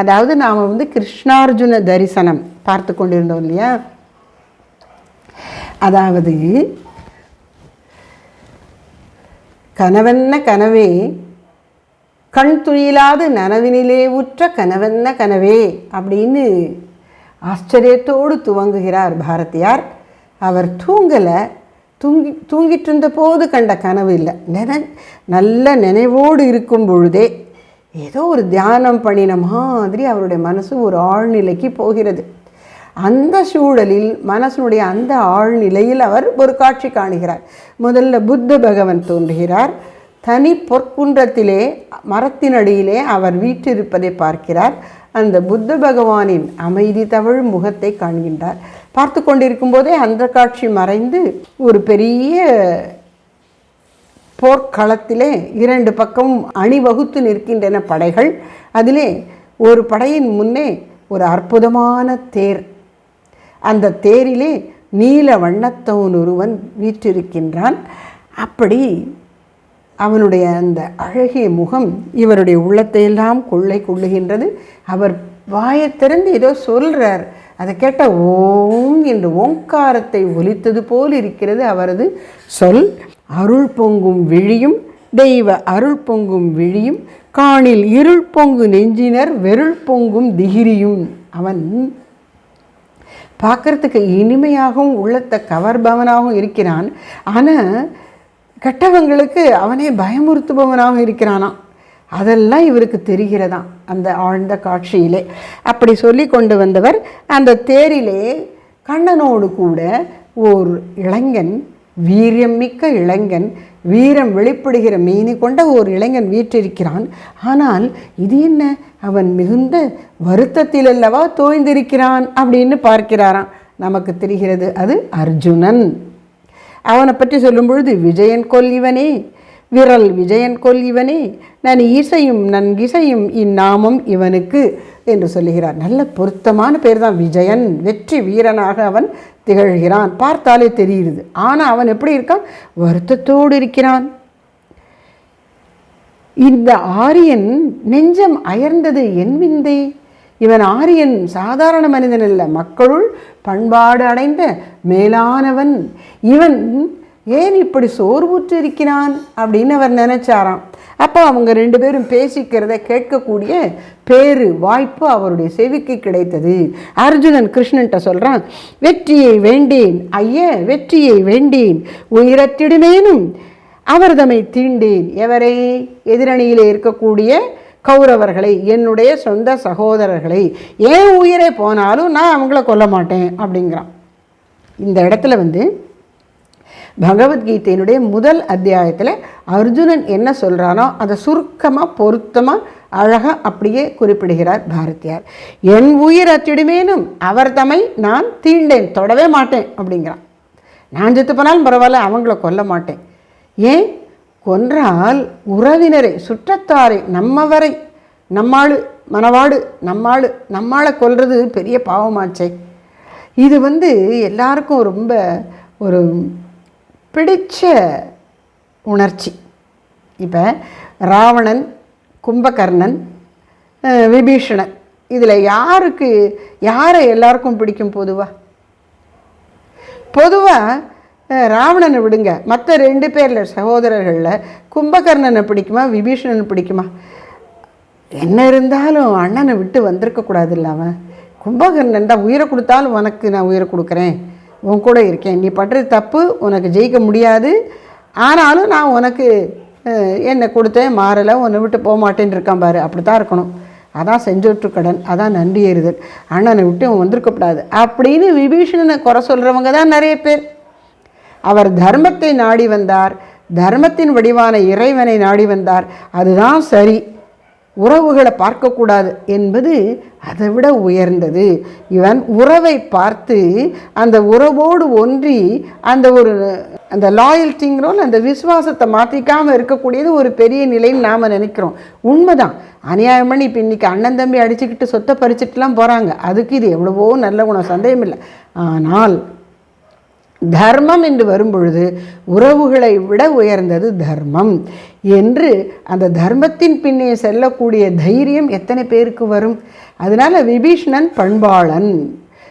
அதாவது நாம் வந்து கிருஷ்ணார்ஜுன தரிசனம் பார்த்து கொண்டிருந்தோம் இல்லையா? அதாவது கனவென்ன கனவே கண் துயிலாது நனவினிலே உற்ற கனவென்ன கனவே அப்படின்னு ஆச்சரியத்தோடு துவங்குகிறார் பாரதியார். அவர் தூங்கலை தூங்கி தூங்கிட்டு இருந்த போது கண்ட கனவு இல்லை. நென நல்ல நினைவோடு இருக்கும் பொழுதே ஏதோ ஒரு தியானம் பண்ணின மாதிரி அவருடைய மனசு ஒரு ஆழ்நிலைக்கு போகிறது. அந்த சூழலில் மனசனுடைய அந்த ஆழ்நிலையில் அவர் ஒரு காட்சி காணுகிறார். முதல்ல புத்த பகவன் தோன்றுகிறார். தனி பொற்குன்றத்திலே மரத்தினடியிலே அவர் வீற்றிருப்பதை பார்க்கிறார். அந்த புத்த பகவானின் அமைதி தவழும் முகத்தை காண்கின்றார். பார்த்து கொண்டிருக்கும் போதே அந்த காட்சி மறைந்து ஒரு பெரிய போர்க்களத்திலே இரண்டு பக்கமும் அணிவகுத்து நிற்கின்றன படைகள். அதிலே ஒரு படையின் முன்னே ஒரு அற்புதமான தேர். அந்த தேரிலே நீல வண்ணத்தவன் ஒருவன் வீற்றிருக்கின்றான். அப்படி அவனுடைய அந்த அழகிய முகம் இவருடைய உள்ளத்தையெல்லாம் கொள்ளை கொள்ளுகின்றது. அவர் வாயை திறந்து ஏதோ சொல்கிறார் அதை கேட்ட ஓம் என்று ஓங்காரத்தை ஒலித்தது போல் இருக்கிறது அவரது சொல். அருள் பொங்கும் விழியும் தெய்வ அருள் பொங்கும் விழியும் காணில் இருள் பொங்கு நெஞ்சினர் வெருள் பொங்கும் திகிரியும். அவன் பார்க்கறதுக்கு இனிமையாகவும் உள்ளத்தை கவர்பவனாகவும் இருக்கிறான். ஆனால் கெட்டவங்களுக்கு அவனே பயமுறுத்துபவனாகவும் இருக்கிறானாம். அதெல்லாம் இவருக்கு தெரிகிறதாம் அந்த ஆழ்ந்த காட்சியிலே. அப்படி சொல்லி கொண்டு வந்தவர் அந்த தேரிலே கண்ணனோடு கூட ஓர் இளைஞன் வீரியம் மிக்க இளைஞன் வீரம் வெளிப்படுகிற மீனி கொண்ட ஒரு இளைஞன் வீற்றிருக்கிறான். ஆனால் இது என்ன? அவன் மிகுந்த வருத்தத்தில் அல்லவா தோய்ந்திருக்கிறான் அப்படின்னு பார்க்கிறாராம். நமக்கு தெரிகிறது அது அர்ஜுனன். அவனை பற்றி சொல்லும் பொழுது விஜயன் கொல் இவனே விரல் விஜயன் கொல் இவனே நான் இசையும் நன்கிசையும் இந்நாமம் இவனுக்கு என்று சொல்லுகிறார். நல்ல பொருத்தமான பேர் தான் விஜயன். வெற்றி வீரனாக அவன் திகழ்கிறான். பார்த்தாலே தெரியுது ஆனால் அவன் எப்படி இருக்கான்? வருத்தத்தோடு இருக்கிறான். இந்த ஆரியன் நெஞ்சம் அயர்ந்தது என் விந்தை. இவன் ஆரியன் சாதாரண மனிதன் அல்ல. மக்களுள் பண்பாடு அடைந்த மேலானவன். இவன் ஏன் இப்படி சோர்வுற்று இருக்கிறான் அப்படின்னு அவர் நினைச்சாராம். அப்போ அவங்க ரெண்டு பேரும் பேசிக்கிறத கேட்கக்கூடிய பேரு வாய்ப்பு அவருடைய செவிக்கு கிடைத்தது. அர்ஜுனன் கிருஷ்ணன்ட்ட சொல்கிறான் வெற்றியை வேண்டேன் ஐய வெற்றியை வேண்டேன். உயிரத்திடுமேனும் அவர் தம்மை தீண்டேன். எவரே எதிரணியிலே இருக்கக்கூடிய கௌரவர்களை என்னுடைய சொந்த சகோதரர்களை ஏன் உயிரே போனாலும் நான் அவங்கள கொல்ல மாட்டேன்? அப்படிங்கிறான். இந்த இடத்துல வந்து பகவத்கீதையினுடைய முதல் அத்தியாயத்தில் அர்ஜுனன் என்ன சொல்கிறானோ அதை சுருக்கமாக பொருத்தமாக அழகாக அப்படியே குறிப்பிடுகிறார் பாரதியார். என் உயிர் அச்சிடுமேனும் அவர் தம்மை நான் தீண்டேன் தொடவே மாட்டேன் அப்படிங்கிறான். நான் செத்து போனாலும் பரவாயில்ல அவங்கள கொல்ல மாட்டேன். ஏன்? கொன்றால் உறவினரை சுற்றத்தாரை நம்மவரை நம்மாள் மனவாடு நம்மாளு நம்மாளை கொல்றது பெரிய பாவமாச்சே. இது வந்து எல்லாருக்கும் ரொம்ப ஒரு பிடிச்ச உணர்ச்சி. இப்போ ராவணன் கும்பகர்ணன் விபீஷணன் இதில் யாருக்கு யாரை எல்லாருக்கும் பிடிக்கும் பொதுவாக பொதுவாக ராவணனை விடுங்க. மற்ற ரெண்டு பேரில் சகோதரர்களில் கும்பகர்ணனை பிடிக்குமா விபீஷணனை பிடிக்குமா? என்ன இருந்தாலும் அண்ணனை விட்டு வந்திருக்கக்கூடாது இல்லாமல் கும்பகர்ணன் தான் உயிரை கொடுத்தாலும் உனக்கு நான் உயிரை கொடுக்குறேன். உன் கூட இருக்கேன். நீ பண்ணுறது தப்பு உனக்கு ஜெயிக்க முடியாது. ஆனாலும் நான் உனக்கு என்னை கொடுத்தேன் மாறலை உன்னை விட்டு போக மாட்டேன்னு இருக்கான் பாரு. அப்படி தான் இருக்கணும். அதான் செஞ்சோற்று கடன் அதான் நன்றி எறிதல் அண்ணனை விட்டு அவன் வந்திருக்கக்கூடாது அப்படின்னு விபீஷணனை குறை சொல்கிறவங்க தான் நிறைய பேர். அவர் தர்மத்தை நாடி வந்தார். தர்மத்தின் வடிவான இறைவனை நாடி வந்தார். அதுதான் சரி. உறவுகளை பார்க்கக்கூடாது என்பது அதை விட உயர்ந்தது. இவன் உறவை பார்த்து அந்த உறவோடு ஒன்றி அந்த ஒரு அந்த லாயல்ட்டிங்கிறோம் அந்த விசுவாசத்தை மாற்றிக்காமல் இருக்கக்கூடியது ஒரு பெரிய நிலைன்னு நாம் நினைக்கிறோம். உண்மைதான். அநியாயம் பண்ணி இப்போ இன்றைக்கி அண்ணன் தம்பி அடிச்சுக்கிட்டு சொத்தை பறிச்சுட்டுலாம் போகிறாங்க அதுக்கு இது எவ்வளவோ நல்ல குணம். சந்தேகம் இல்லை ஆனால் தர்மம் என்று வரும்பொழுது உறவுகளை விட உயர்ந்தது தர்மம் என்று அந்த தர்மத்தின் பின்னே செல்லக்கூடிய தைரியம் எத்தனை பேருக்கு வரும்? அதனால விபீஷ்ணன் பண்பாளன்.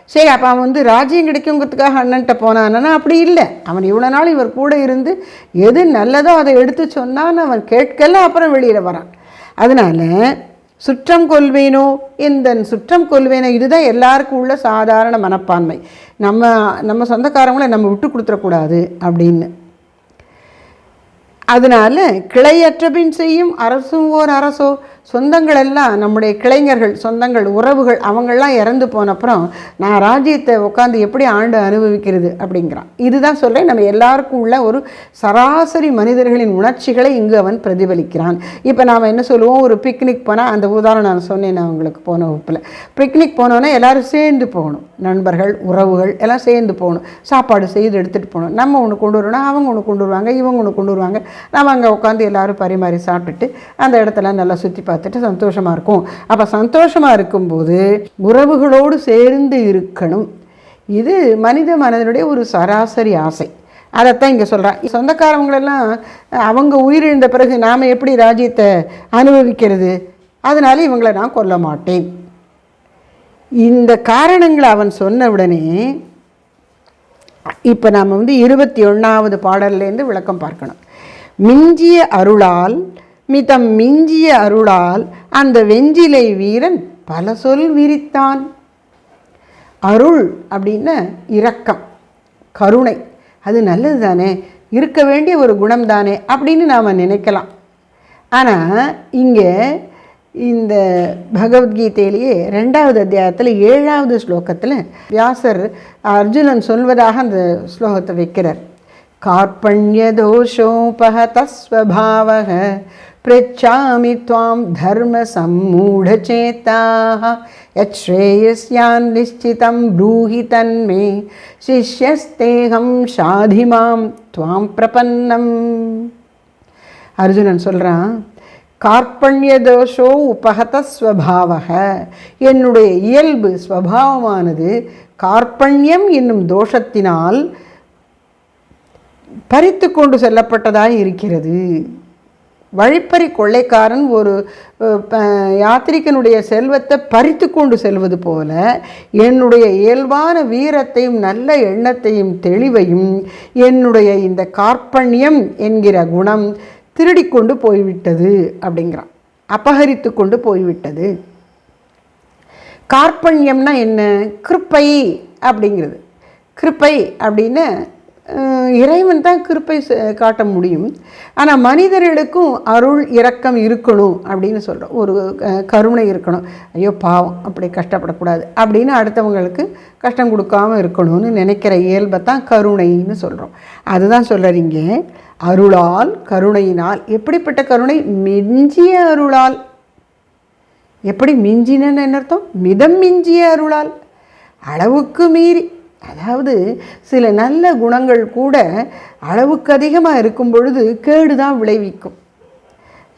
சரி அப்போ அவன் வந்து ராஜ்யம் கிடைக்குங்கிறதுக்காக அண்ணன்ட்ட போனான்னா அப்படி இல்லை. அவன் இவ்வளோ நாள் இவர் கூட இருந்து எது நல்லதோ அதை எடுத்து சொன்னான்னு அவன் கேட்கல அப்புறம் வெளியில் வரான். அதனால சுற்றம் கொள்வேனோ? இந்த சுற்றம் கொள்வேனோ? இதுதான் எல்லாருக்கும் உள்ள சாதாரண மனப்பான்மை. நம்ம நம்ம சொந்தக்காரங்களை நம்ம விட்டு கொடுத்துடக்கூடாது அப்படின்னு. அதனால் கிளையற்ற பின் செய்யும் அரசும் ஓர் அரசோ? சொந்தங்கள் எல்லாம் நம்முடைய கிளைஞர்கள் சொந்தங்கள் உறவுகள் அவங்கெல்லாம் இறந்து போனப்புறம் நான் ராஜ்யத்தை உட்காந்து எப்படி ஆண்டு அனுபவிக்கிறது அப்படிங்கிறான். இதுதான் சொல்கிறேன் நம்ம எல்லாருக்கும் உள்ள ஒரு சராசரி மனிதர்களின் உணர்ச்சிகளை இங்கு அவன் பிரதிபலிக்கிறான். இப்போ நாம் என்ன சொல்லுவோம்? ஒரு பிக்னிக் போனால் அந்த உதாரணம் நான் சொன்னேன் நான் உங்களுக்கு போன வகுப்பில். பிக்னிக் போனோன்னா எல்லோரும் சேர்ந்து போகணும். நண்பர்கள் உறவுகள் எல்லாம் சேர்ந்து போகணும். சாப்பாடு செய்து எடுத்துகிட்டு போகணும். நம்ம ஒன்று கொண்டு வரணும் அவங்க ஒன்று கொண்டு வருவாங்க இவங்க ஒன்று கொண்டு வருவாங்க. நம்ம அங்கே உட்காந்து எல்லாரும் பரிமாறி சாப்பிட்டுட்டு அந்த இடத்துல நல்லா சுற்றி பார்த்துட்டு சந்தோஷமாக இருக்கும். அப்போ சந்தோஷமாக இருக்கும்போது உறவுகளோடு சேர்ந்து இருக்கணும். இது மனித மனதினுடைய ஒரு சராசரி ஆசை. அதைத்தான் இங்கே சொல்கிறேன் சொந்தக்காரவங்களெல்லாம் அவங்க உயிரிழந்த பிறகு நாம் எப்படி ராஜ்யத்தை அனுபவிக்கிறது? அதனால இவங்களை நான் கொல்ல மாட்டேன். இந்த காரணங்களை அவன் சொன்ன உடனே இப்போ நாம் வந்து இருபத்தி ஒன்றாவது பாடல்லேருந்து விளக்கம் பார்க்கணும். மிஞ்சிய அருளால் மிதம் மிஞ்சிய அருளால் அந்த வெஞ்சிலை வீரன் பல சொல் விரித்தான். அருள் அப்படின்னா இரக்கம் கருணை அது நல்லது தானே இருக்க வேண்டிய ஒரு குணம்தானே அப்படின்னு நாம் நினைக்கலாம். ஆனால் இங்கே இந்த பகவத்கீதையிலேயே ரெண்டாவது அத்தியாயத்தில் ஏழாவது ஸ்லோகத்தில் வியாசர் அர்ஜுனன் சொல்வதாக அந்த ஸ்லோகத்தை வைக்கிறார். கார்பண்ய தோஷோபகதஸ்வபாவக पृच्छामि त्वां धर्मसम्मूढचेताः यच्छ्रेयस्यान् निश्चितं ब्रूहि तन्मे शिष्यस्तेऽहं शाधि मां त्वां प्रपन्नम् அர்ஜுனன் சொல்கிறான் கார்பண்ய தோஷோ உபகத ஸ்வபாவக என்னுடைய இயல்பு ஸ்வபாவமானது கார்பண்யம் என்னும் தோஷத்தினால் பறித்து கொண்டு செல்லப்பட்டதாக இருக்கிறது வழிப்பறி கொள்ளைக்காரன் ஒரு யாத்திரிகனுடைய செல்வத்தை பறித்து கொண்டு செல்வது போல என்னுடைய இயல்பான வீரத்தையும் நல்ல எண்ணத்தையும் தெளிவையும் என்னுடைய இந்த கார்பண்யம் என்கிற குணம் திருடிக்கொண்டு போய்விட்டது அப்படிங்கிறான். அபகரித்து கொண்டு போய்விட்டது. கார்பண்யம்னா என்ன? கிருப்பை அப்படிங்கிறது. கிருப்பை அப்படின்னு இறைவன் தான் கிருப்பை காட்ட முடியும். ஆனால் மனிதர்களுக்கும் அருள் இரக்கம் இருக்கணும் அப்படின்னு சொல்கிறோம் ஒரு கருணை இருக்கணும். ஐயோ பாவம் அப்படி கஷ்டப்படக்கூடாது அப்படின்னு அடுத்தவங்களுக்கு கஷ்டம் கொடுக்காம இருக்கணும்னு நினைக்கிற இயல்பை தான் கருணைன்னு சொல்கிறோம் அதுதான் சொல்கிறீங்க அருளால் கருணையினால். எப்படிப்பட்ட கருணை? மிஞ்சிய அருளால். எப்படி மிஞ்சினன்னு என்ன அர்த்தம்? மிதம் மிஞ்சிய அருளால். அளவுக்கு மீறி. அதாவது சில நல்ல குணங்கள் கூட அளவுக்கு அதிகமாக இருக்கும் பொழுது கேடு தான் விளைவிக்கும்.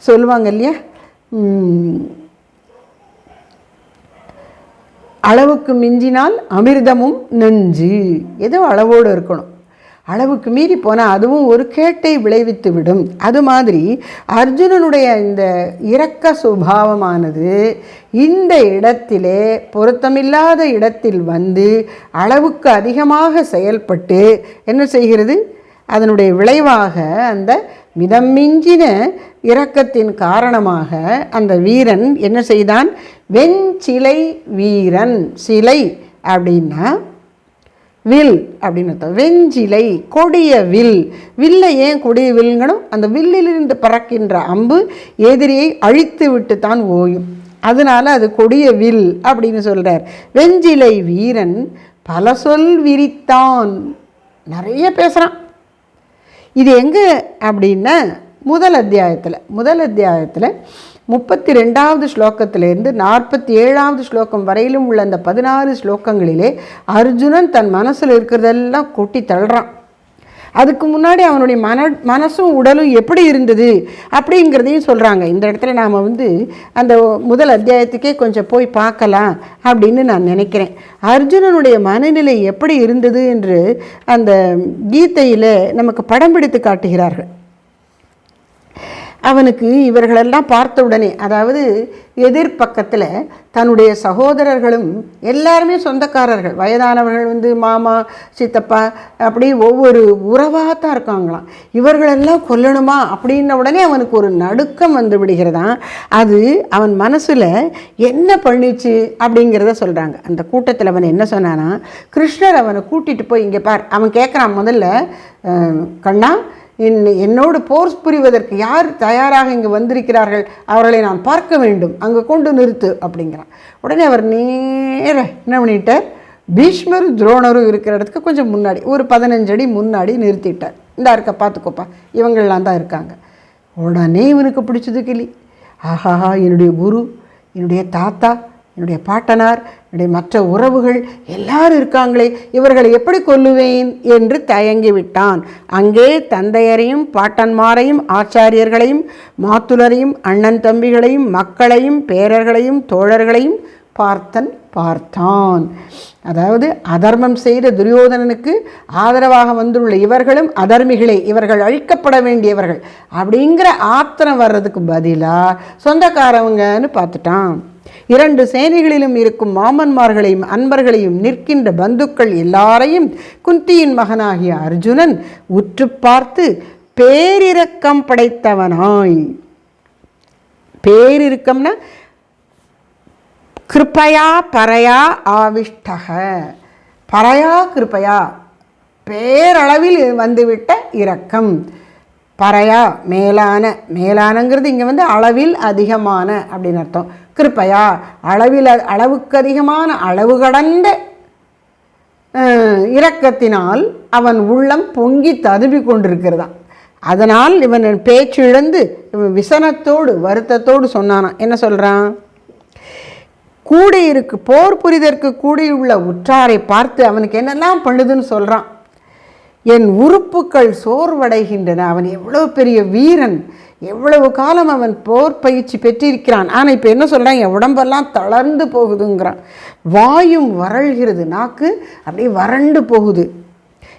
சொல்லுவாங்க இல்லையா? அளவுக்கு மிஞ்சினால் அமிர்தமும் நெஞ்சு. ஏதோ அளவோடு இருக்கணும். அளவுக்கு மீறி போனால் அதுவும் ஒரு கேட்டை விளைவித்து விடும். அது மாதிரி அர்ஜுனனுடைய இந்த இரக்க சுபாவமானது இந்த இடத்திலே பொருத்தமில்லாத இடத்தில் வந்து அளவுக்கு அதிகமாக செயல்பட்டு என்ன செய்கிறது? அதனுடைய விளைவாக அந்த மிதம் மிஞ்சின இரக்கத்தின் காரணமாக அந்த வீரன் என்ன செய்தான்? வெஞ்சிலை வீரன். சிலை அப்படின்னா வில் அப்படின்னு அர்த்தம். வெஞ்சிலை கொடிய வில். வில்லை ஏன் கொடிய வில்ங்கணும் அந்த வில்லிலிருந்து பறக்கின்ற அம்பு எதிரியை அழித்து விட்டு தான் ஓயும். அதனால் அது கொடிய வில் அப்படின்னு சொல்கிறார் வெஞ்சிலை வீரன் பல சொல் விரித்தான். நிறைய பேசுகிறான் இது எங்கே அப்படின்னா முதல் அத்தியாயத்தில் முதல் அத்தியாயத்தில் முப்பத்தி ரெண்டாவது ஸ்லோகத்திலிருந்து நாற்பத்தி ஏழாவது ஸ்லோகம் வரையிலும் உள்ள அந்த பதினாறு ஸ்லோகங்களிலே அர்ஜுனன் தன் மனசில் இருக்கிறதெல்லாம் கொட்டி தள்ளுறான். அதுக்கு முன்னாடி அவனுடைய மன மனசும் உடலும் எப்படி இருந்தது அப்படிங்கிறதையும் சொல்கிறாங்க இந்த இடத்துல நாம் வந்து அந்த முதல் அத்தியாயத்துக்கே கொஞ்சம் போய் பார்க்கலாம் அப்படின்னு நான் நினைக்கிறேன். அர்ஜுனனுடைய மனநிலை எப்படி இருந்தது என்று அந்த கீதையில் நமக்கு படம் பிடித்து காட்டுகிறார்கள். அவனுக்கு இவர்களெல்லாம் பார்த்த உடனே அதாவது எதிர்ப்பக்கத்தில் தன்னுடைய சகோதரர்களும் எல்லாருமே சொந்தக்காரர்கள் வயதானவர்கள் வந்து மாமா சித்தப்பா அப்படி ஒவ்வொரு உறவாக தான் இருக்காங்களாம். இவர்களெல்லாம் கொல்லணுமா அப்படின்ன உடனே அவனுக்கு ஒரு நடுக்கம் வந்து விடுகிறதாம் அது அவன் மனசில் என்ன பண்ணிச்சு அப்படிங்கிறத சொல்கிறாங்க அந்த கூட்டத்தில் அவன் என்ன சொன்னான்னா கிருஷ்ணர் அவனை கூட்டிகிட்டு போய் இங்கே பார். அவன் கேட்குறான் முதல்ல கண்ணா என் என்னோடு போர் புரிவதற்கு யார் தயாராக இங்கு வந்திருக்கிறார்கள் அவர்களை நான் பார்க்க வேண்டும். அங்கே கொண்டு நிறுத்து அப்படிங்கிறான். உடனே அவர் நேர என்ன பண்ணிட்டார்? பீஷ்மரும் துரோணரும் இருக்கிற இடத்துக்கு கொஞ்சம் முன்னாடி ஒரு பதினஞ்சு அடி முன்னாடி நிறுத்திட்டார். இந்தா இருக்க பார்த்துக்கோப்பா. இவங்கள்லாம் தான் இருக்காங்க. உடனே இவனுக்கு பிடிச்சது கிளி. ஆஹாஹா என்னுடைய குரு என்னுடைய தாத்தா என்னுடைய பாட்டனார் என்னுடைய மற்ற உறவுகள் எல்லாரும் இருக்காங்களே இவர்களை எப்படி கொல்லுவேன் என்று தயங்கிவிட்டான். அங்கே தந்தையரையும் பாட்டன்மாரையும் ஆச்சாரியர்களையும் மாத்துலரையும் அண்ணன் தம்பிகளையும் மக்களையும் பேரர்களையும் தோழர்களையும் பார்த்தன் பார்த்தான். அதாவது அதர்மம் செய்த துரியோதனனுக்கு ஆதரவாக வந்துள்ள இவர்களும் அதர்மிகளே இவர்கள் அழிக்கப்பட வேண்டியவர்கள். அப்படிங்கிற ஆத்திரம் வர்றதுக்கு பதிலாக சொந்தக்காரவங்கன்னு பார்த்துட்டான். இரண்டு சேனைகளிலும் இருக்கும் மாமன்மார்களையும் அன்பர்களையும் நிற்கின்ற பந்துக்கள் எல்லாரையும் குந்தியின் மகனாகிய அர்ஜுனன் உற்று பார்த்து பேரிரக்கம் படைத்தவனாய். பேரிருக்கம்னா கிருப்பையா பறையா ஆவிஷ்டக. பறையா கிருப்பையா. பேரளவில் வந்துவிட்ட இரக்கம். பறையா மேலான. மேலானங்கிறது இங்கே வந்து அளவில் அதிகமான அப்படின்னு அர்த்தம். கிருப்பையா? அளவில் அளவுக்கதிகமான அளவு கடந்த இரக்கத்தினால் அவன் உள்ளம் பொங்கி ததும்பி கொண்டிருக்கிறதான் அதனால் இவன் பேச்சு இழந்து இவன் விசனத்தோடு வருத்தத்தோடு சொன்னானாம் என்ன சொல்கிறான் கூடியிருக்கு போர் புரிதற்கு கூடியுள்ள உற்றாரை பார்த்து அவனுக்கு என்னெல்லாம் பண்ணுதுன்னு சொல்கிறான் என் உறுப்புக்கள் சோர்வடைகின்றன. அவன் எவ்வளவு பெரிய வீரன். எவ்வளவு காலம் அவன் போர் பயிற்சி பெற்றிருக்கிறான். ஆனால் இப்போ என்ன சொல்கிறான் என் உடம்பெல்லாம் தளர்ந்து போகுதுங்கிறான். வாயும் வறள்கிறது. நாக்கு அப்படியே வறண்டு போகுது.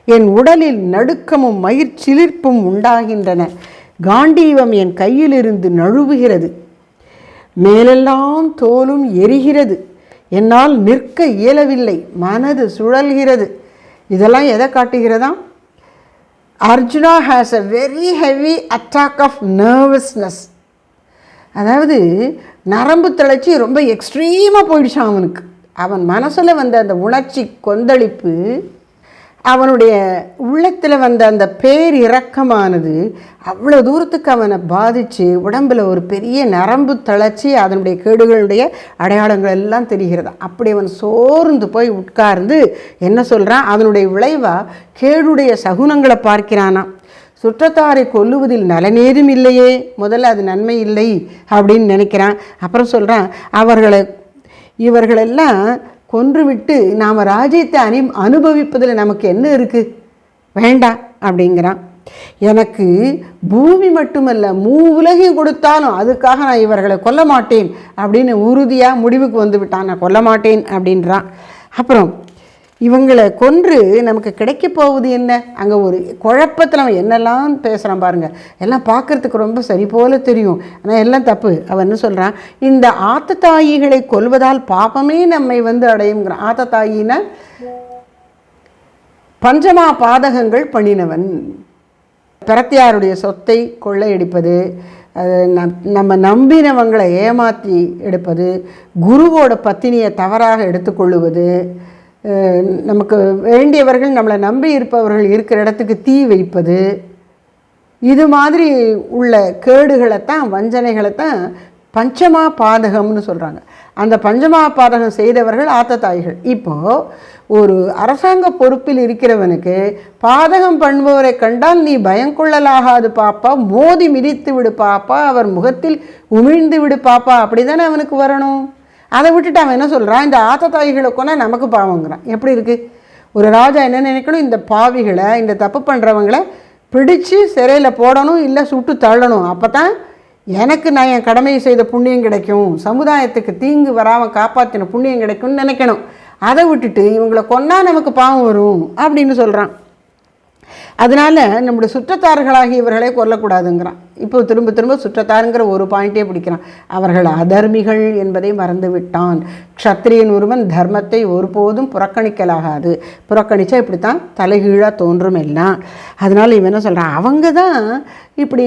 என் உடலில் நடுக்கமும் மயிர் சிலிர்ப்பும் உண்டாகின்றன. காண்டீவம் என் கையிலிருந்து நழுவுகிறது. மேலெல்லாம் தோலும் எரிகிறது. என்னால் நிற்க இயலவில்லை. மனது சுழல்கிறது. இதெல்லாம் எதை காட்டுகிறதா Arjuna has a very heavy attack of nervousness அதாவது நரம்பு தளர்ச்சி ரொம்ப எக்ஸ்ட்ரீமாக போயிடுச்சான் அவனுக்கு. அவன் மனசில் வந்த அந்த உணர்ச்சி கொந்தளிப்பு அவனுடைய உள்ளத்தில் வந்த அந்த பேரிரக்கமானது அவ்வளோ தூரத்துக்கு அவனை பாதித்து உடம்பில் ஒரு பெரிய நரம்பு தளர்ச்சி அதனுடைய கேடுகளுடைய அடையாளங்கள் எல்லாம் தெரிகிறது. அப்படி அவன் சோர்ந்து போய் உட்கார்ந்து என்ன சொல்கிறான் அதனுடைய விளைவாக கேடுடைய சகுனங்களை பார்க்கிறானாம் சுற்றத்தாரை கொல்லுவதில் நலனேதும் இல்லையே முதல்ல அது நன்மை இல்லை அப்படின்னு நினைக்கிறான். அப்புறம் சொல்கிறான் அவர்களை இவர்களெல்லாம் கொன்றுவிட்டு நாம் ராஜ்யத்தை அனு அனுபவிப்பதில் நமக்கு என்ன இருக்குது வேண்டாம் அப்படிங்கிறான். எனக்கு பூமி மட்டுமல்ல மூ உலகையும் கொடுத்தாலும் அதுக்காக நான் இவர்களை கொல்ல மாட்டேன் அப்படின்னு உறுதியாக முடிவுக்கு வந்து விட்டான். நான் கொல்ல மாட்டேன் அப்படின்றான். அப்புறம் இவங்களை கொன்று நமக்கு கிடைக்க போவது என்ன? அங்கே ஒரு குழப்பத்தில் அவன் என்னெல்லாம் பேசுகிறான் பாருங்க. எல்லாம் பார்க்கறதுக்கு ரொம்ப சரி போல தெரியும். ஆனால் எல்லாம் தப்பு. அவன் என்ன சொல்கிறான் இந்த ஆத்தத்தாயிகளை கொல்வதால் பாபமே நம்மை வந்து அடையுங்கிறான் ஆத்தத்தாயின்னா பஞ்சமா பாதகங்கள் பண்ணினவன். பிரத்தியாருடைய சொத்தை கொள்ளையடிப்பது நம்- நம்ம நம்பினவங்களை ஏமாற்றி எடுப்பது குருவோட பத்தினியை தவறாக எடுத்துக்கொள்ளுவது நமக்கு வேண்டியவர்கள் நம்மளை நம்பி இருப்பவர்கள் இருக்கிற இடத்துக்கு தீ வைப்பது இது மாதிரி உள்ள கேடுகளைத்தான் வஞ்சனைகளைத்தான் பஞ்சமா பாதகம்னு சொல்கிறாங்க அந்த பஞ்சமா பாதகம் செய்தவர்கள் ஆத்தத்தாய்கள். இப்போது ஒரு அரசாங்க பொறுப்பில் இருக்கிறவனுக்கு பாதகம் பண்ணுபவரை கண்டால் நீ பயங்கொள்ளலாகாது பாப்பா மோதி மிதித்து விடு பாப்பா அவர் முகத்தில் உமிழ்ந்து விடு பாப்பா அப்படி தானே அவனுக்கு வரணும்? அதை விட்டுட்டு அவன் என்ன சொல்கிறான் இந்த ஆத்தத்தாய்களை கொண்டா நமக்கு பாவங்கிறான். எப்படி இருக்குது ஒரு ராஜா என்ன நினைக்கணும்? இந்த பாவிகளை இந்த தப்பு பண்ணுறவங்கள பிடிச்சு சிறையில் போடணும் இல்லை சுட்டு தள்ளணும். அப்போ தான் எனக்கு நான் என் கடமையை செய்த புண்ணியம் கிடைக்கும். சமுதாயத்துக்கு தீங்கு வராமல் காப்பாற்றின புண்ணியம் கிடைக்கும்னு நினைக்கணும். அதை விட்டுட்டு இவங்களை கொன்னா நமக்கு பாவம் வரும் அப்படின்னு சொல்கிறான் அதனால நம்முடைய சுற்றத்தார்களாகிய இவர்களை கொல்லக்கூடாதுங்கிறான். இப்போ திரும்ப திரும்ப சுற்றத்தாருங்கிற ஒரு பாயிண்டே பிடிக்கிறான். அவர்கள் அதர்மிகள் என்பதை மறந்து விட்டான் க்ஷத்திரியன் ஒருவன் தர்மத்தை ஒருபோதும் புறக்கணிக்கலாகாது. புறக்கணித்தா இப்படி தான் தலைகீழாக தோன்றும் எல்லாம். அதனால் இவன் என்ன சொல்கிறான் அவங்க தான் இப்படி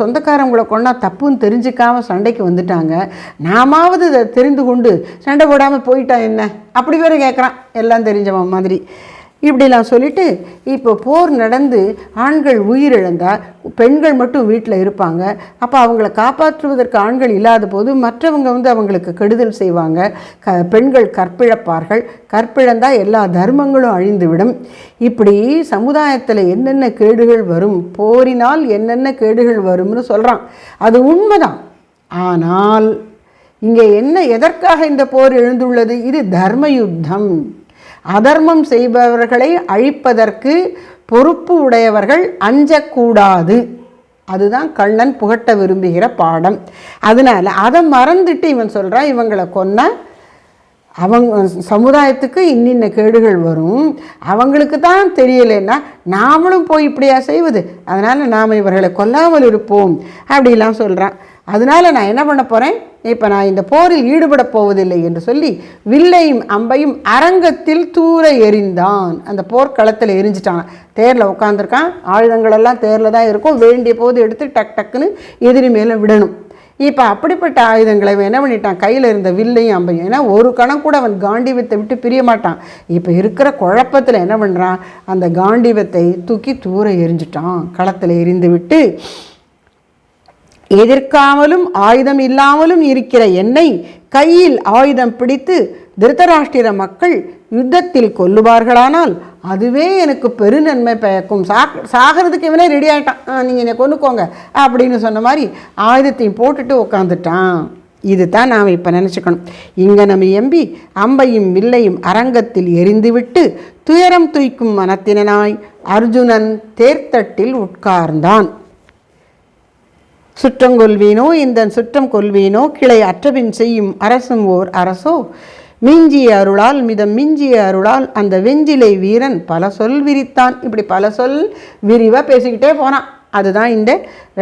சொந்தக்காரங்களை கொண்டா தப்புன்னு தெரிஞ்சுக்காமல் சண்டைக்கு வந்துட்டாங்க. நாமாவது இதை தெரிந்து கொண்டு சண்டை போடாமல் போயிட்டா என்ன? அப்படி வேற கேட்குறான் எல்லாம் தெரிஞ்சவன் மாதிரி. இப்படிலாம் சொல்லிட்டு இப்போ போர் நடந்து ஆண்கள் உயிரிழந்தால் பெண்கள் மட்டும் வீட்டில் இருப்பாங்க. அப்போ அவங்கள காப்பாற்றுவதற்கு ஆண்கள் இல்லாத போது மற்றவங்க வந்து அவங்களுக்கு கெடுதல் செய்வாங்க. க பெண்கள் கற்பிழப்பார்கள். கற்பிழந்தால் எல்லா தர்மங்களும் அழிந்துவிடும். இப்படி சமுதாயத்தில் என்னென்ன கேடுகள் வரும்? போரினால் என்னென்ன கேடுகள் வரும்னு சொல்கிறான் அது உண்மைதான். ஆனால் இங்கே என்ன எதற்காக இந்த போர் எழுந்துள்ளது? இது தர்ம யுத்தம் அதர்மம் செய்பவர்களை அழிப்பதற்கு பொறுப்பு உடையவர்கள் அஞ்சக்கூடாது. அதுதான் கண்ணன் புகட்ட விரும்புகிற பாடம். அதனால அதை மறந்துட்டு இவன் சொல்கிறான் இவங்களை கொன்ன அவங்க சமுதாயத்துக்கு இன்னின்ன கேடுகள் வரும். அவங்களுக்கு தான் தெரியலைன்னா நாமளும் போய் இப்படியா செய்வது? அதனால் நாம் இவர்களை கொல்லாமல் இருப்போம். அப்படிலாம் சொல்கிறான் அதனால் நான் என்ன பண்ண போகிறேன் இப்போ நான் இந்த போரில் ஈடுபட போவதில்லை என்று சொல்லி வில்லையும் அம்பையும் அரங்கத்தில் தூர எரிந்தான் அந்த போர்க்களத்தில் எரிஞ்சிட்டான். தேரில் உட்காந்துருக்கான் ஆயுதங்களெல்லாம் தேரில் தான் இருக்கும். வேண்டிய போது எடுத்து டக் டக்குன்னு எதிரி மேலே விடணும். இப்போ அப்படிப்பட்ட ஆயுதங்களை அவன் என்ன பண்ணிட்டான்? கையில் இருந்த வில்லையும் அம்பையும். ஏன்னா ஒரு கணம் கூட அவன் காண்டிவத்தை விட்டு பிரிய மாட்டான். இப்போ இருக்கிற குழப்பத்தில் என்ன பண்ணுறான் அந்த காண்டிவத்தை தூக்கி தூர எரிஞ்சிட்டான் களத்தில் எரிந்து விட்டு எதிர்க்காமலும் ஆயுதம் இல்லாமலும் இருக்கிற என்னை கையில் ஆயுதம் பிடித்து திருதராஷ்டிர மக்கள் யுத்தத்தில் கொல்லுவார்களானால் அதுவே எனக்கு பெருநன்மை பயக்கும். சாக சாகிறதுக்கு இவனே ரெடி ஆகிட்டான் நீங்கள் என்னை கொண்டுக்கோங்க அப்படின்னு சொன்ன மாதிரி ஆயுதத்தையும் போட்டுட்டு உக்காந்துட்டான். இதுதான் நாம் இப்போ நினச்சிக்கணும். இங்கே நம்ம எம்பி அம்பையும் வில்லையும் அரங்கத்தில் எரிந்துவிட்டு துயரம் துய்க்கும் மனத்தினனாய் அர்ஜுனன் தேர்த்தட்டில் உட்கார்ந்தான். சுற்றம் கொள்வீனோ இந்த சுற்றம் கொள்வீனோ கிளை அற்றபின் செய்யும் அரசும் ஓர் அரசோ. மிஞ்சிய அருளால் மிதம் மிஞ்சிய அருளால் அந்த வெஞ்சிலை வீரன் பல சொல் விரித்தான். இப்படி பல சொல் விரிவாக பேசிக்கிட்டே போனான். அதுதான் இந்த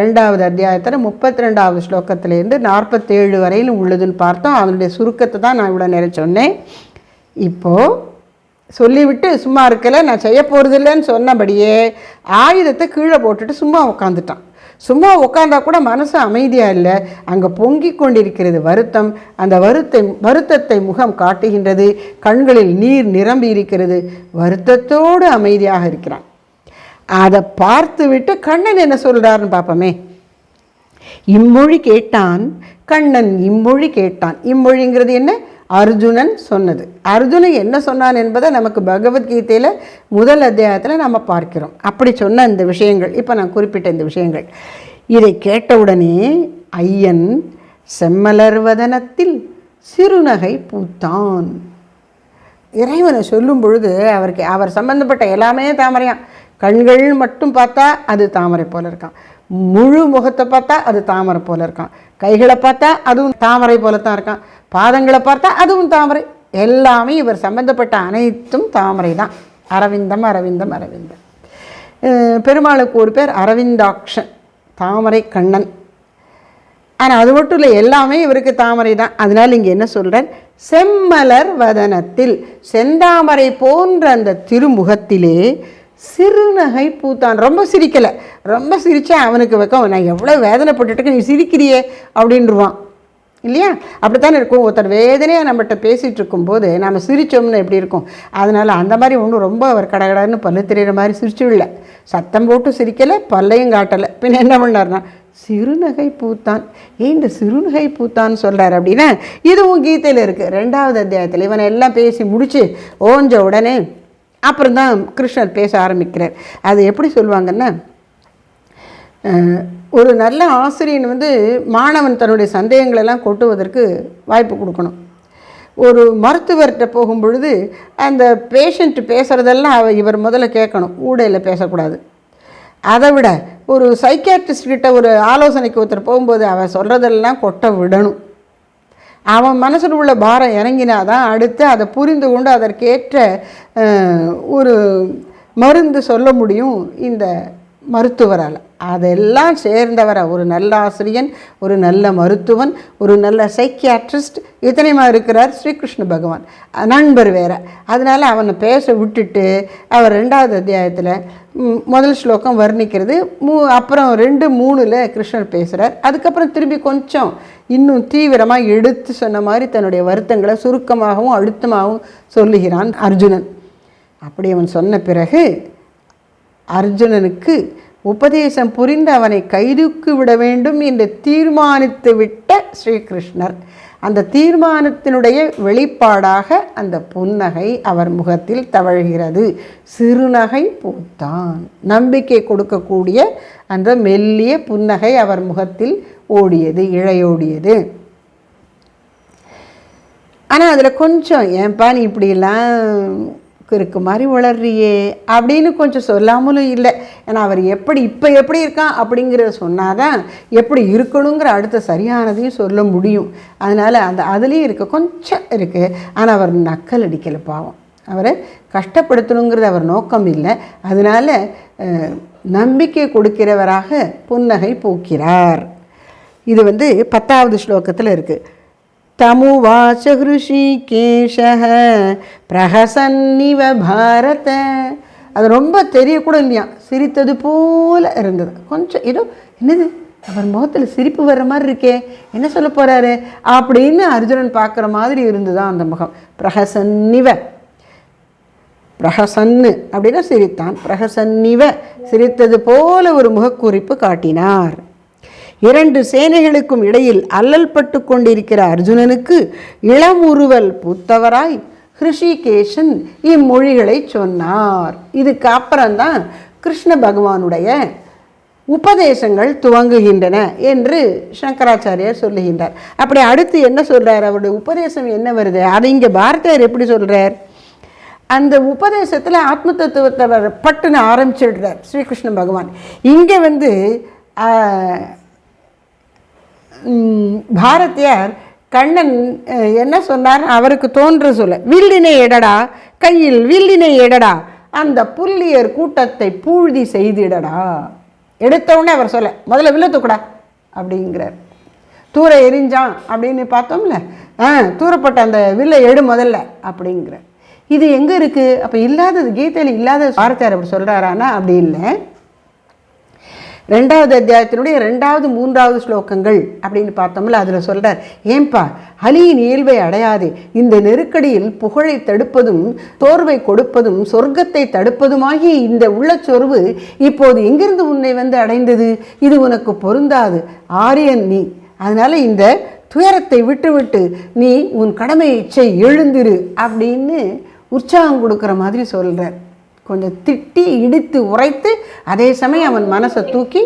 ரெண்டாவது அத்தியாயத்தில் முப்பத்தி ரெண்டாவது ஸ்லோகத்திலேருந்து நாற்பத்தேழு வரையிலும் உள்ளதுன்னு பார்த்தோம். அதனுடைய சுருக்கத்தை தான் நான் இவ்வளோ நேரம் சொன்னேன். இப்போது சொல்லிவிட்டு சும்மா இருக்கல நான் செய்ய போகிறதில்லன்னு சொன்னபடியே ஆயுதத்தை கீழே போட்டுட்டு சும்மா உட்காந்துட்டான் சும்மா உட்காந்தா கூட மனசு அமைதியாக இல்லை. அங்கே பொங்கி கொண்டிருக்கிறது வருத்தம். அந்த வருத்தை வருத்தத்தை முகம் காட்டுகின்றது. கண்களில் நீர் நிரம்பி இருக்கிறது. வருத்தத்தோடு அமைதியாக இருக்கிறான். அதை பார்த்து விட்டு கண்ணன் என்ன சொல்கிறாருன்னு பார்ப்போமே இம்மொழி கேட்டான் கண்ணன் இம்மொழி கேட்டான். இம்மொழிங்கிறது என்ன? அர்ஜுனன் சொன்னது. அர்ஜுனன் என்ன சொன்னான் என்பதை நமக்கு பகவத்கீதையில் முதல் அத்தியாயத்தில் நம்ம பார்க்கிறோம். அப்படி சொன்ன இந்த விஷயங்கள் இப்போ நான் குறிப்பிட்ட இந்த விஷயங்கள். இதை கேட்டவுடனே ஐயன் செம்மலர்வதனத்தில் சிறுநகை பூத்தான். இறைவனை சொல்லும் பொழுது அவருக்கு அவர் சம்பந்தப்பட்ட எல்லாமே தாமரையான் கண்கள் மட்டும் பார்த்தா அது தாமரை போல இருக்கான் முழு முகத்தை பார்த்தா அது தாமரை போல இருக்கான் கைகளை பார்த்தா அதுவும் தாமரை போல தான் இருக்கான். பாதங்களை பார்த்தா அதுவும் தாமரை. எல்லாமே இவர் சம்பந்தப்பட்ட அனைத்தும் தாமரை தான். அரவிந்தம் அரவிந்தம் அரவிந்தம். பெருமாளுக்கு ஒரு பேர் அரவிந்தாக்ஷன் தாமரை கண்ணன். ஆனால் அது மட்டும் இல்லை எல்லாமே இவருக்கு தாமரை தான். அதனால் இங்கே என்ன சொல்கிறார் செம்மலர் வதனத்தில் செந்தாமரை போன்ற அந்த திருமுகத்திலே சிறுநகை பூத்தான். ரொம்ப சிரிக்கலை. ரொம்ப சிரித்தா அவனுக்கு வைக்க நான் எவ்வளோ வேதனைப்பட்டுட்டு நீ சிரிக்கிறியே அப்படின்ருவான். இல்லையா? அப்படித்தானே இருக்கும். ஒருத்தர் வேதனையாக நம்மகிட்ட பேசிகிட்டு இருக்கும்போது நம்ம சிரிச்சோம்னு எப்படி இருக்கும்? அதனால் அந்த மாதிரி ஒன்றும் ரொம்ப அவர் கடகடன்னு பல்லு தெரிகிற மாதிரி சிரிச்சுடல சத்தம் போட்டு சிரிக்கலை பல்லையும் காட்டலை. பின்ன என்ன பண்ணார்னா சிறுநகை பூத்தான். ஏன் இந்த சிறுநகை பூத்தான்னு சொல்கிறார் அப்படின்னா இதுவும் கீதையில் இருக்குது ரெண்டாவது அத்தியாயத்தில் இவனை எல்லாம் பேசி முடித்து ஓஞ்ச உடனே அப்புறம் தான் கிருஷ்ணர் பேச ஆரம்பிக்கிறார். அது எப்படி சொல்லுவாங்கன்னா ஒரு நல்ல ஆசிரியன் வந்து மாணவன் தன்னுடைய சந்தேகங்களெல்லாம் கொட்டுவதற்கு வாய்ப்பு கொடுக்கணும். ஒரு மருத்துவர்கிட்ட போகும் பொழுது அந்த பேஷண்ட் பேசுகிறதெல்லாம் இவர் முதல்ல கேட்கணும். ஊடையில் பேசக்கூடாது. அதை விட ஒரு சைக்கியாட்ரிஸ்ட்கிட்ட ஒரு ஆலோசனைக்கு ஒருத்தர் போகும்போது அவன் சொல்கிறதெல்லாம் கொட்ட விடணும். அவன் மனசில் உள்ள பாரம் இறங்கினாதான் அடுத்து அதை புரிந்து கொண்டு அதற்கேற்ற ஒரு மருந்து சொல்ல முடியும் இந்த மருத்துவரால். அதெல்லாம் சேர்ந்தவரை. ஒரு நல்ல ஆசிரியன் ஒரு நல்ல மருத்துவன் ஒரு நல்ல சைக்கியாட்ரிஸ்ட் இத்தனையுமா இருக்கிறார் ஸ்ரீகிருஷ்ண பகவான். நண்பர் வேற. அதனால் அவனை பேச விட்டுட்டு அவர் ரெண்டாவது அத்தியாயத்தில் முதல் ஸ்லோகம் வர்ணிக்கிறது. மூ அப்புறம் ரெண்டு மூணில் கிருஷ்ணர் பேசுகிறார் அதுக்கப்புறம் திரும்பி கொஞ்சம் இன்னும் தீவிரமாக எடுத்து சொன்ன மாதிரி தன்னுடைய வருத்தங்களை சுருக்கமாகவும் அழுத்தமாகவும் சொல்லுகிறான் அர்ஜுனன். அப்படி அவன் சொன்ன பிறகு அர்ஜுனனுக்கு உபதேசம் புரிந்து அவனை கைதுக்கு விட வேண்டும் என்று தீர்மானித்து விட்ட ஸ்ரீகிருஷ்ணர். அந்த தீர்மானத்தினுடைய வெளிப்பாடாக அந்த புன்னகை அவர் முகத்தில் தவழ்கிறது. சிறுநகை பூத்தான். நம்பிக்கை கொடுக்கக்கூடிய அந்த மெல்லிய புன்னகை அவர் முகத்தில் ஓடியது இழையோடியது. ஆனால் அதில் கொஞ்சம் ஏன்பா நீ இப்படிலாம் குறுக்கு மாதிரி வளர்றியே அப்படின்னு கொஞ்சம் சொல்லாமலும் இல்லை. ஏன்னா அவர் எப்படி இப்போ எப்படி இருக்கான் அப்படிங்கிறத சொன்னாதான் எப்படி இருக்கணுங்கிற அடுத்த சரியானதையும் சொல்ல முடியும். அதனால் அந்த அதுலேயும் இருக்க கொஞ்சம் இருக்குது ஆனால் அவர் நக்கல் அடிக்கலை பாவம். அவரை கஷ்டப்படுத்தணுங்கிறது அவர் நோக்கம் இல்லை. அதனால் நம்பிக்கை கொடுக்கிறவராக புன்னகை பூக்கிறார். இது வந்து பத்தாவது ஸ்லோகத்தில் இருக்குது தமுவாச்ச ஹிருஷிகேஷः பிரஹசன்னிவ பாரத அது ரொம்ப தெரியக்கூட இல்லையா சிரித்தது போல இருந்தது. கொஞ்சம் ஏதோ என்னது? அவர் முகத்தில் சிரிப்பு வர்ற மாதிரி இருக்கே என்ன சொல்ல போகிறாரு அப்படின்னு அர்ஜுனன் பார்க்குற மாதிரி இருந்துதான் அந்த முகம். பிரகசன்னிவ. பிரகசன்னு அப்படின்னா சிரித்தான். பிரகசன்னிவ சிரித்தது போல ஒரு முகக்குறிப்பு காட்டினார். இரண்டு சேனைகளுக்கும் இடையில் அல்லல் பட்டு கொண்டிருக்கிற அர்ஜுனனுக்கு இளமுறுவல் பூத்தவராய் ஹிருஷிகேஷன் இம்மொழிகளை சொன்னார். இதுக்கு அப்புறம்தான் கிருஷ்ண பகவானுடைய உபதேசங்கள் துவங்குகின்றன என்று சங்கராச்சாரியார் சொல்லுகின்றார். அப்படி அடுத்து என்ன சொல்கிறார் அவருடைய உபதேசம் என்ன வருது? அதை இங்கே பாரதியார் எப்படி சொல்கிறார் அந்த உபதேசத்தில் ஆத்ம தத்துவத்தை பட்டுன்னு ஆரம்பிச்சிடுறார் ஸ்ரீகிருஷ்ண பகவான். இங்கே வந்து பாரதியார் கண்ணன் என்ன சொன்னார்? அவருக்கு தோன்ற சொல்ல வில்லினை எடடா கையில் வில்லினை எடடா அந்த புள்ளியர் கூட்டத்தை பூழ்தி செய்திடடா. எடுத்தவுடனே அவர் சொல்ல முதல்ல வில்ல தூக்குடா அப்படிங்கிறார். தூர எரிஞ்சான் அப்படின்னு பார்த்தோம்ல. ஆ தூரப்பட்ட அந்த வில்லை எடு முதல்ல அப்படிங்கிறார். இது எங்கே இருக்குது அப்போ இல்லாதது கீதையில் இல்லாத வார்த்தையார் அப்படி சொல்கிறாரானா அப்படி இல்லை. ரெண்டாவது அத்தியாயத்தினுடைய ரெண்டாவது மூன்றாவது ஸ்லோகங்கள் அப்படின்னு பார்த்தோம்ல அதில் சொல்கிறார் ஏன்பா அலியின் இயல்பை அடையாதே. இந்த நெருக்கடியில் புகழை தடுப்பதும் தோர்வை கொடுப்பதும் சொர்க்கத்தை தடுப்பதுமாகிய இந்த உள்ளச்சொர்வு இப்போது எங்கிருந்து உன்னை வந்து அடைந்தது? இது உனக்கு பொருந்தாது. ஆரியன் நீ. அதனால் இந்த துயரத்தை விட்டுவிட்டு நீ உன் கடமையை செய் எழுந்திரு அப்படின்னு உற்சாகம் கொடுக்குற மாதிரி சொல்கிறேன் கொஞ்சம் திட்டி இடித்து உரைத்து அதே சமயம் அவன் மனசை தூக்கி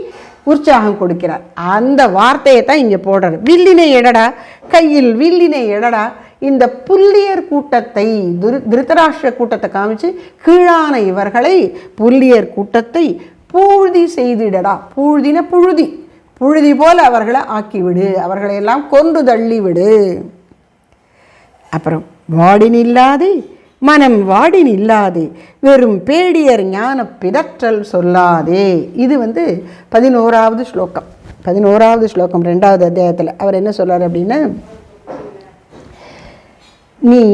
உற்சாகம் கொடுக்கிறார். அந்த வார்த்தையை தான் இங்கே போடுறார். வில்லினை எடடா கையில் வில்லினை எடடா இந்த புல்லியர் கூட்டத்தை துரு திருத்தராஷ்டிர கூட்டத்தை காமிச்சு கீழான இவர்களை புல்லியர் கூட்டத்தை பூழ்தி செய்திடடா. பூழ்தின புழுதி. புழுதி போல அவர்களை ஆக்கிவிடு. அவர்களை எல்லாம் கொண்டு தள்ளிவிடு. அப்புறம் வாடின் இல்லாது மனம் வாடின் இல்லாதே வெறும் பேடியர் ஞான பிதற்றல் சொல்லாதே. இது வந்து பதினோராவது ஸ்லோகம். பதினோராவது ஸ்லோகம் ரெண்டாவது அத்தியாயத்தில் அவர் என்ன சொல்கிறார் அப்படின்னா நீ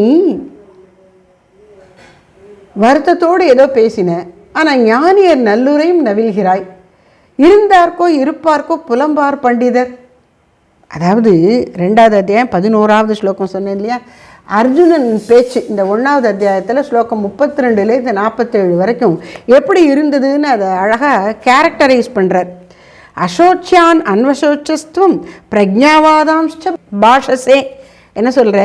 வருத்தத்தோடு ஏதோ பேசின ஆனால் ஞானியர் நல்லுரையும் நவிழ்கிறாய். இருந்தார்க்கோ இருப்பார்க்கோ புலம்பார் பண்டிதர். அதாவது ரெண்டாவது அத்தியாயம் பதினோராவது ஸ்லோகம் சொன்னேன் இல்லையா? அர்ஜுனன் பேச்சு இந்த ஒன்றாவது அத்தியாயத்தில் ஸ்லோகம் முப்பத்தி ரெண்டுலேருந்து நாற்பத்தேழு வரைக்கும் எப்படி இருந்ததுன்னு அதை அழகாக கேரக்டரைஸ் பண்ணுறார் அசோச்சியான் அன்வசோச்சஸ்துவம் பிரஜாவாதாம்ச்ச பாஷசே. என்ன சொல்கிற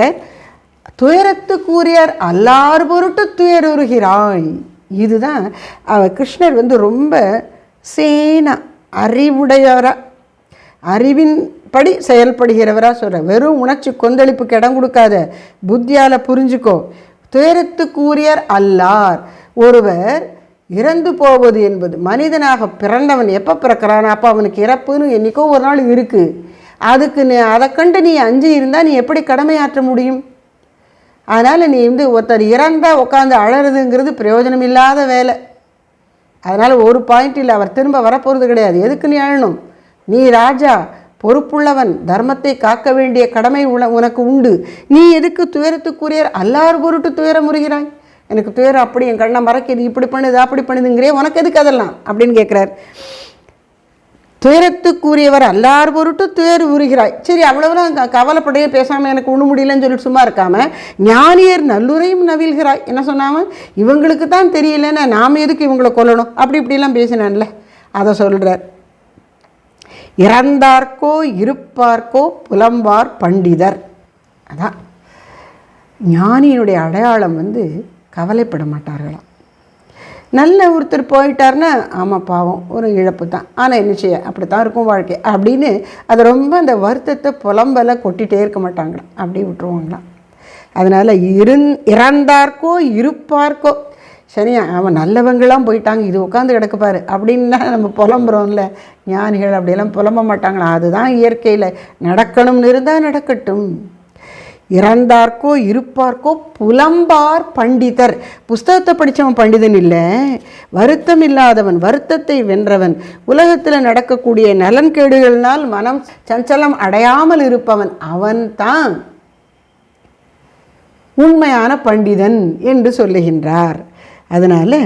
துயரத்துக்குரியர் கூறியார் அல்லார் பொருட்டு துயருகிறாய் இதுதான் அவர் கிருஷ்ணர் வந்து ரொம்ப சேனா அறிவுடையவரா. அறிவின் படி செயல்படுகிறவராக சொல்கிற வெறும் உணர்ச்சி கொந்தளிப்புக்கு இடம் கொடுக்காத. புத்தியால் புரிஞ்சுக்கோ. துயரத்துக்குரியர் அல்லார். ஒருவர் இறந்து போவது என்பது மனிதனாக பிறந்தவன் எப்போ பிறக்கிறான்? அப்போ அவனுக்கு இறப்புன்னு என்றைக்கோ ஒரு நாள் இருக்குது அதுக்கு நீ அதை கண்டு நீ அஞ்சு இருந்தால் நீ எப்படி கடமையாற்ற முடியும்? அதனால் நீ வந்து ஒருத்தர் இறந்தால் உட்காந்து அழறதுங்கிறது பிரயோஜனம் இல்லாத வேலை. அதனால் ஒரு பாயிண்ட் இல்லை அவர் திரும்ப வரப்போகிறது கிடையாது. எதுக்கு நீ அழணும்? நீ ராஜா. பொறுப்புள்ளவன் தர்மத்தை காக்க வேண்டிய கடமை உன உனக்கு உண்டு. நீ எதுக்கு துயரத்துக்குரியர்? அல்லார் பொருட்டு துயரம் முறுகிறாய். எனக்கு துயரம் அப்படி என் கண்ணை மறக்கிது இப்படி பண்ணுது அப்படி பண்ணுதுங்கிறே உனக்கு எதுக்கு அதெல்லாம்? அப்படின்னு கேட்குறார். துயரத்துக்குரியவர் அல்லார் பொருட்டு துயர் உருகிறாய் சரி அவ்வளவுலாம் கவலைப்படையே பேசாமல் எனக்கு ஒண்ணு முடியலன்னு சொல்லிட்டு சும்மா இருக்காமல் ஞானியர் நல்லுரையும் நவில்கிறாய் என்ன சொன்னாமல் இவங்களுக்கு தான் தெரியலன்னு நாம் எதுக்கு இவங்களை கொல்லணும்? அப்படி இப்படிலாம் பேசினான்ல. அதை சொல்கிறார் இறந்தார்க்கோ இருப்பார்க்கோ புலம்பார் பண்டிதர். அதான். ஞானியினுடைய அடையாளம் வந்து கவலைப்பட மாட்டார்களாம். நல்ல ஒருத்தர் போயிட்டார்னா ஆமாம் பாவம் ஒரு இழப்பு தான். ஆனால் என்ன செய்ய அப்படி தான் இருக்கும் வாழ்க்கை. அப்படின்னு அது ரொம்ப அந்த வருத்தத்தை புலம்பலை கொட்டிகிட்டே இருக்க மாட்டாங்களாம். அப்படி விட்டுருவாங்களாம். அதனால் இருந் இறந்தார்க்கோ இருப்பார்க்கோ சரி அவன் நல்லவங்களாம் போயிட்டாங்க இது உட்காந்து கிடக்குப்பாரு. அப்படின்னா நம்ம புலம்புறோம்ல ஞானிகள் அப்படியெல்லாம் புலம்ப மாட்டாங்களா? அதுதான் இயற்கையில் நடக்கணும்னு இருந்தால் நடக்கட்டும். இறந்தார்க்கோ இருப்பார்க்கோ புலம்பார் பண்டிதர். புஸ்தகத்தை படித்தவன் பண்டிதன் இல்லை வருத்தம் இல்லாதவன் வருத்தத்தை வென்றவன். உலகத்தில் நடக்கக்கூடிய நலன்கேடுகள்னால் மனம் சஞ்சலம் அடையாமல் இருப்பவன் அவன்தான் உண்மையான பண்டிதன் என்று சொல்லுகின்றார். அதனால்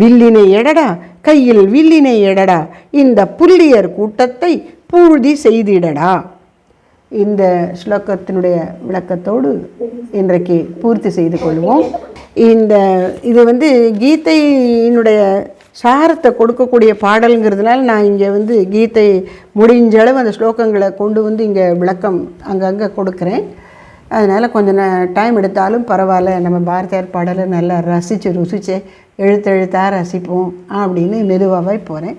வில்லினை எடடா கையில் வில்லினை எடடா இந்த புள்ளியர் கூட்டத்தை பூழ்தி செய்திடடா. இந்த ஸ்லோகத்தினுடைய விளக்கத்தோடு இன்றைக்கு பூர்த்தி செய்து கொள்வோம். இந்த இது வந்து கீதையினுடைய சாரத்தை கொடுக்கக்கூடிய பாடலுங்கிறதுனால நான் இங்கே வந்து கீதை முடிஞ்ச அளவு அந்த ஸ்லோகங்களை கொண்டு வந்து இங்கே விளக்கம் அங்கங்கே கொடுக்குறேன். அதனால் கொஞ்சம் டைம் எடுத்தாலும் பரவாயில்ல. நம்ம பாரதியார் பாடலை நல்லா ரசித்து ருசித்து எழுத்தெழுத்தாக ரசிப்போம் அப்படின்னு மெதுவாகவே போகிறேன்